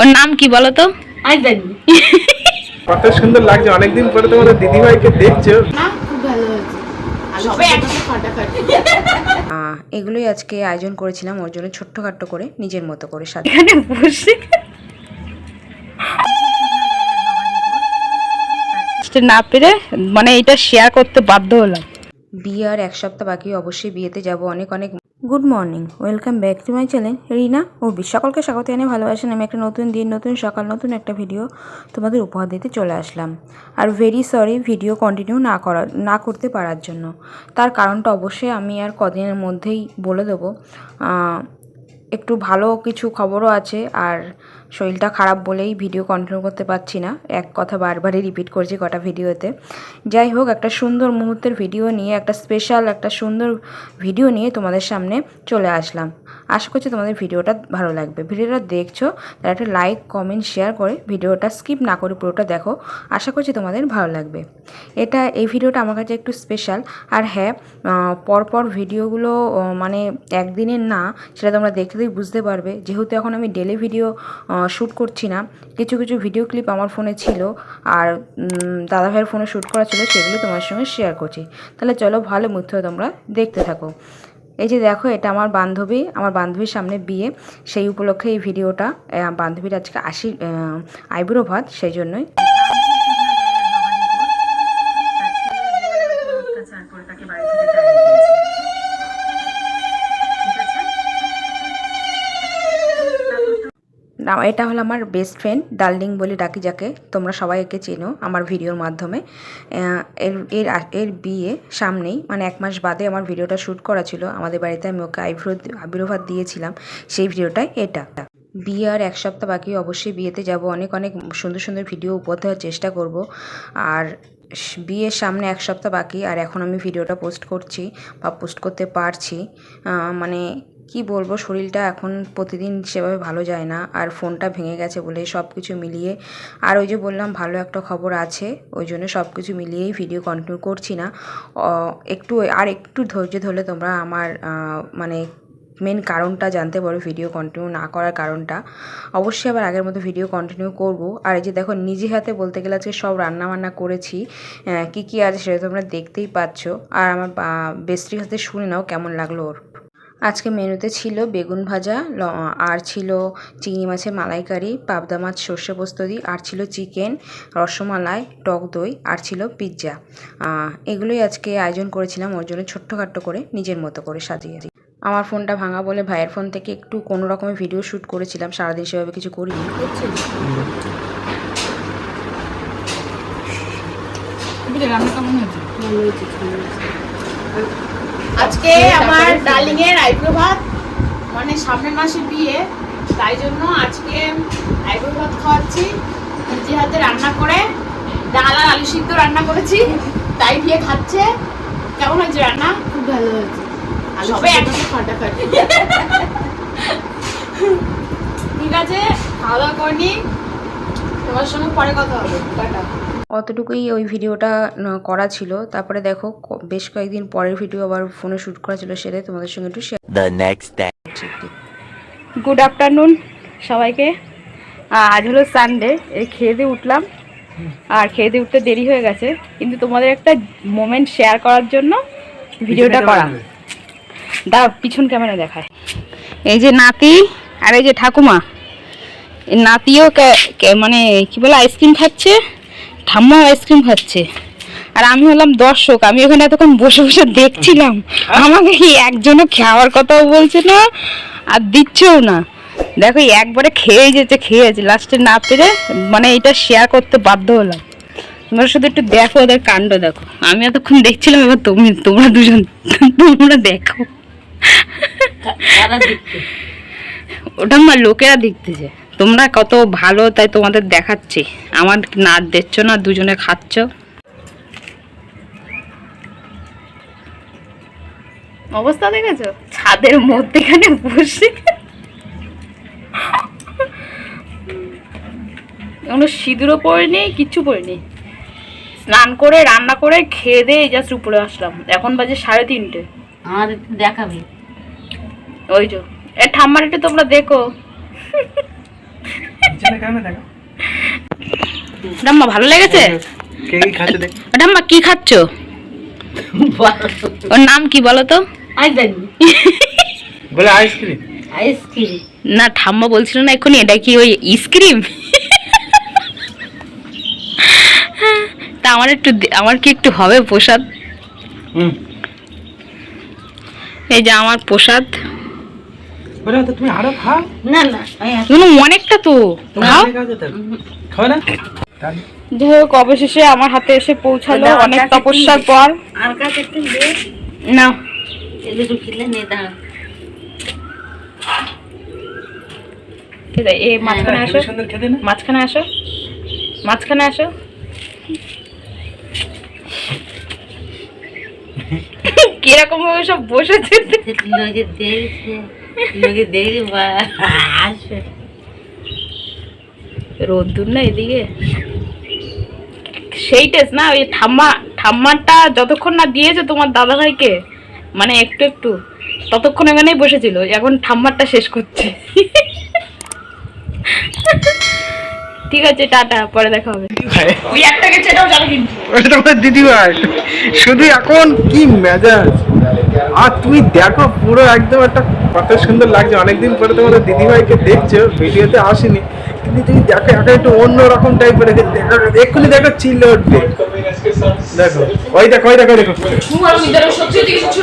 ওর নাম কি বলো তো আমি জানি কত সুন্দর লাগছে অনেকদিন পরে তোমাদের দিদিভাইকে দেখছ। এগুলোই আজকে আয়োজন করেছিলাম ওর জন্য ছোট্টখাট্ট করে নিজের মতো করে সাজা এখানে বসে। না পেরে মানে এটা শেয়ার করতে বাধ্য হলাম। বিয়ে আর এক সপ্তাহ বাকি, অবশ্যই বিয়েতে যাব। অনেক অনেক good morning. Welcome back to my channel, Rina ও সকলকে স্বাগত জানিয়ে ভালোবাসেন আমি একটা নতুন দিন, নতুন সকাল, নতুন একটা ভিডিও তোমাদের উপহার দিতে চলে আসলাম। আর ভেরি সরি ভিডিও কন্টিনিউ না করা, না করতে পারার জন্য। তার কারণটা অবশ্যই আমি আর কদিনের মধ্যেই বলে দেবো। একটু ভালো কিছু খবরও আছে, আর শরীরটা খারাপ বলেই ভিডিও কন্টিনিউ করতে পারছি না। এক কথা বারবারই রিপিট করছি কটা ভিডিওতে যাই হোক, একটা সুন্দর মুহূর্তের ভিডিও নিয়ে, একটা স্পেশাল একটা সুন্দর ভিডিও নিয়ে তোমাদের সামনে চলে আসলাম। আশা করছি তোমাদের ভিডিওটা ভালো লাগবে। ভিডিওটা দেখছ তারা একটা লাইক কমেন্ট শেয়ার করে ভিডিওটা স্কিপ না করে পুরোটা দেখো। আশা করছি তোমাদের ভালো লাগবে। এটা, এই ভিডিওটা আমার কাছে একটু স্পেশাল আর হ্যাঁ পরপর ভিডিওগুলো মানে একদিনের না, সেটা তোমরা দেখলেই বুঝতে পারবে। যেহেতু এখন আমি ডেলি ভিডিও শ্যুট করছি না। কিছু কিছু ভিডিও ক্লিপ আমার ফোনে ছিল আর দাদাভাইয়ের ফোনে শ্যুট করা ছিল, সেগুলো তোমার সঙ্গে শেয়ার করছি। তাহলে চলো ভালো মুহূর্ত তোমরা দেখতে থাকো। এই যে দেখো, এটা আমার বান্ধবী, আমার বান্ধবীর সামনে বিয়ে। সেই উপলক্ষে এই ভিডিওটা বান্ধবীর আজকে আশি আইবুড়ো ভাত, সেই জন্যই। না এটা হলো আমার বেস্ট ফ্রেন্ড ডার্লিং বলে ডাকি যাকে, তোমরা সবাই একে চেনো আমার ভিডিওর মাধ্যমে। এর এর এর বিয়ে সামনেই মানে এক মাস বাদে আমার ভিডিওটা শ্যুট করা ছিল, আমাদের বাড়িতে আমি ওকে আইব্রো, আবির্ভাব দিয়েছিলাম, সেই ভিডিওটাই এটা। বিয়ে আর এক সপ্তাহ বাকি, অবশ্যই বিয়েতে যাব, অনেক অনেক সুন্দর সুন্দর ভিডিও উপহার দেওয়ার চেষ্টা করব। আর বিয়ের সামনে এক সপ্তাহ বাকি, আর এখন আমি ভিডিওটা পোস্ট করছি, বা পোস্ট করতে পারছি। মানে কি বলব, শরীরটা এখন প্রতিদিন সেভাবে ভালো যায় না। আর ফোনটা ভেঙে গেছে বলে সব কিছু মিলিয়ে। আর ওই যে বললাম, ভালো একটা খবর আছে। ওই জন্য সব কিছু মিলিয়েই ভিডিও কন্টিনিউ করছি না। একটু আর একটু ধৈর্য ধরলে তোমরা আমার মানে মেন কারণটা জানতে পারো ভিডিও কন্টিনিউ না করার কারণটা। অবশ্যই আবার আগের মতো ভিডিও কন্টিনিউ করব। আর এই যে দেখো, নিজে হাতে বলতে গেলে আজকে সব রান্না বান্না করেছি কি কি আছে সেটা তোমরা দেখতেই পাচ্ছ। আর আমার বেস্টির হাতে শুনে নাও কেমন লাগল ওর। আজকে মেনুতে ছিল বেগুন ভাজা ল- আর ছিল চিংড়ি মাছের মালাইকারি পাবদা মাছ সর্ষে পোস্ত দিয়ে আর ছিল চিকেন রসমালাই টক দই আর ছিল পিৎজা। এগুলোই আজকে আয়োজন করেছিলাম ওর জন্য ছোট্টখাট্ট করে নিজের মতো করে সাজিয়েছি আমার ফোনটা ভাঙা বলে ভাইয়ের ফোন থেকে একটু কোনো রকমের ভিডিও শ্যুট করেছিলাম সারাদিন সেভাবে কিছু করি রান্না কেমন হয়েছে। আজকে আমার ডার্লিং এর আইব্রো ভাত মানে সামনের মাসে বিয়ে। তাই জন্য আজকে আইব্রো ভাত খাওয়াচ্ছি। নিজে হাতে রান্না করে ডাল আর আলু সিদ্ধ রান্না করেছি। তাই দিয়ে খাচ্ছে। কেমন হয়েছে রান্না? খুব ভালো হয়েছে। সবে একসাথে ফাটাফাটি ঠিক আছে খাওয়া দাওয়া করে তোমার সঙ্গে পরে কথা হবে। টাটা। অতটুকুই ওই ভিডিওটা ন- করা ছিল। তারপরে দেখো ক- বেশ কয়েকদিন পরের ভিডিও আবার ফোনে শ্যুট করা ছিল সেটাই তোমাদের সঙ্গে একটু শেয়ার the next day. করছি গুড আফটারনুন সবাইকে আজ হলো সানডে এই খেয়ে দিয়ে উঠলাম। আর খেয়ে দিয়ে উঠতে দেরি হয়ে গেছে। কিন্তু তোমাদের একটা মোমেন্ট শেয়ার করার জন্য ভিডিওটা করা। দাও পিছন ক্যামেরা দেখায়। এই যে নাতি আর এই যে ঠাকুমা নাতিও মানে কি বলে আইসক্রিম খাচ্ছে। ঠাম্মাও আইসক্রিম খাচ্ছে। আর আমি হলাম দর্শক আমি ওখানে এতক্ষণ বসে বসে দেখছিলাম। আমাকে কি একজনও খাওয়ার কথাও বলছে না আর দিচ্ছেও না। দেখো একবারে খেয়ে যেতে খেয়েছে। লাস্টে না পেরে মানে এটা শেয়ার করতে বাধ্য হলাম। তোমরা শুধু একটু দেখো ওদের কাণ্ড দেখো। আমি এতক্ষণ দেখছিলাম এবার তুমি তোমরা দুজন তোমরা দেখো। ওটা আমার লোকেরা দেখতেছে। তোমরা কত ভালো তাই তোমাদের দেখাচ্ছি। আমার না দেখছ না দুজনে খাচ্ছ। অবস্থা দেখেছ? ছাদের মধ্যেখানে বসে। কোনো সিঁদুরও পড়েনি কিচ্ছু পড়েনি। স্নান করে রান্না করে খেয়ে দিয়ে জাস্ট উপরে আসলাম। এখন বাজে সাড়ে তিনটে। আমার দেখাবে। ওই যে। এ ঠাম্মার একটু তোমরা দেখো। পিছনে কেন দেখো। ঠাম্মা ভালো লেগেছে? কে কি খাচ্ছে দেখ। ঠাম্মা কি খাচ্ছ? ওর নাম কি বলো তো? বলে আইসক্রিম। আইসক্রিম। না ঠাম্মা বলছিল না এক্ষুনি এটা কি ওই আইসক্রিম তা আমার একটু আমার কি একটু হবে প্রসাদ? এই যে আমার প্রসাদ। বলে তো তুমি আরও খাও? না না শুনো অনেকটা তো। খাও। খাও না? যাই হোক অবশেষে আমার হাতে এসে পৌঁছালো। অনেক তপস্যার পর। আর কাছে একটু দে। না। কিলে নে দাঁড়া। মাঝখানে আসো। মাঝখানে আসো। মাঝখানে আসো। কীরকম ভাবে সব বসেছে? দেখে আসবে। রোদ্দুর না এদিকে? সেই টেস্ট না ওই ঠাম্মা ঠাম্মারটা যতক্ষণ না দিয়েছে তোমার দাদা ভাইকে মানে একটু একটু ততক্ষণ এখানেই বসেছিল এখন ঠাম্মারটা শেষ করছে। ঠিক আছে টাটা পরে দেখা হবে। ওই একটা গেছে এটাও যাবে কিন্তু। ওটা তোমার দিদি ভাই শুধু এখন কি মেজাজ। আর তুমি দেখো, পুরো একদম একটা কত সুন্দর লাগছে। অনেকদিন পরে তোমাদের দিদি ভাইকে দেখছ, ভিডিওতে আসেনি। কিন্তু তুমি দেখো, এখন একটু অন্য রকম টাইপের এক্ষুনি দেখো, চিল্লে উঠবে। দেখো, ওই দেখো ওই দেখো দেখো। সত্যি কিছু